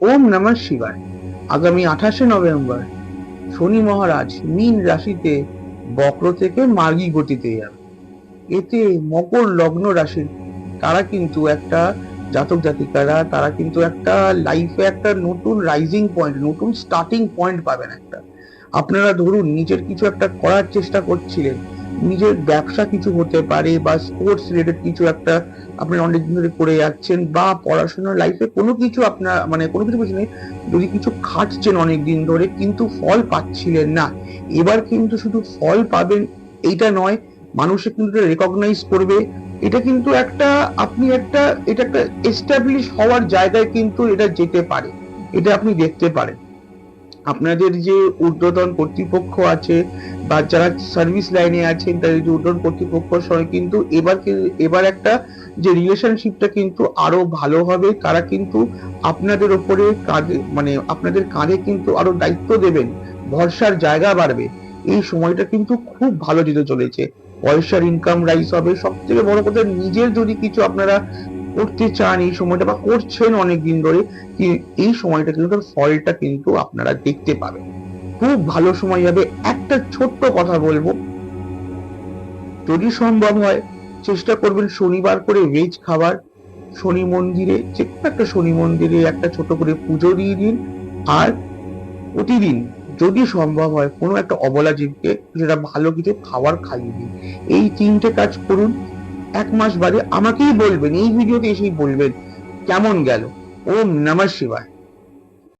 ওম নমঃ শিবায়। আগামী আঠাশে নভেম্বর শনি মহারাজ মীন রাশিতে বক্র থেকে মার্গী গতিতে যাবে। এতে মকর লগ্ন রাশির তারা কিন্তু একটা জাতক জাতিকারা, তারা কিন্তু একটা লাইফে একটা নতুন রাইজিং পয়েন্ট নতুন স্টার্টিং পয়েন্ট পাবেন একটা। আপনারা ধরুন নিজের কিছু একটা করার চেষ্টা করছিলেন নিজের ব্যবসা কিছু হতে পারে বা স্পোর্টস রিলেটেড কিছু একটা আপনি অনেকদিন ধরে করে যাচ্ছেন বা পড়াশোনার লাইফে কোনো কিছু আপনার মানে কোনো কিছু নেই যদি কিছু খাটছেন অনেক দিন ধরে কিন্তু ফল পাচ্ছিলেন না। এবার কিন্তু শুধু ফল পাবেন এইটা নয়, মানুষে কিন্তু রেকগনাইজ করবে। এটা কিন্তু একটা, আপনি একটা, এটা একটা এস্টাবলিশ হওয়ার জায়গায় কিন্তু এটা যেতে পারে। এটা আপনি দেখতে পারেন। আপনাদের যে ঊর্ধ্বতন কর্তৃপক্ষ আছে বা যারা সার্ভিস লাইনে আছেন, তাদের যে ঊর্ধ্বতন কর্তৃপক্ষের সঙ্গে কিন্তু এবার এবার একটা যে রিলেশনশিপটা কিন্তু আরও ভালো হবে। তারা কিন্তু আপনাদের ওপরে কাঁধে মানে আপনাদের কাঁধে কিন্তু আরও দায়িত্ব দেবেন। ভরসার জায়গা বাড়বে। এই সময়টা কিন্তু খুব ভালো যেতে চলেছে। পয়সার ইনকাম রাইজ হবে। সব থেকে বড় কথা, নিজের যদি কিছু আপনারা করতে চান এই সময়টা বা করছেন অনেক দিন ধরে এই সময়টা কিন্তু ফলটা কিন্তু আপনারা দেখতে পাবেন। খুব ভালো সময় যাবে একটা ছোট্ট কথা বলব। যদি সম্ভব হয়, চেষ্টা করবেন শনিবার করে ভেজ খাবার। শনি মন্দিরে, যে একটা শনি মন্দিরে একটা ছোট করে পুজো দিয়ে দিন। আর প্রতিদিন যদি সম্ভব হয়, কোনো একটা অবলা জীবকে যেটা ভালো কিছু খাবার খাইয়ে দিন। এই তিনটে কাজ করুন। এক মাস বাদে আমাকেই বলবেন এই ভিডিওতে এসেই বলবেন কেমন গেল? ওম নমঃ শিবায়।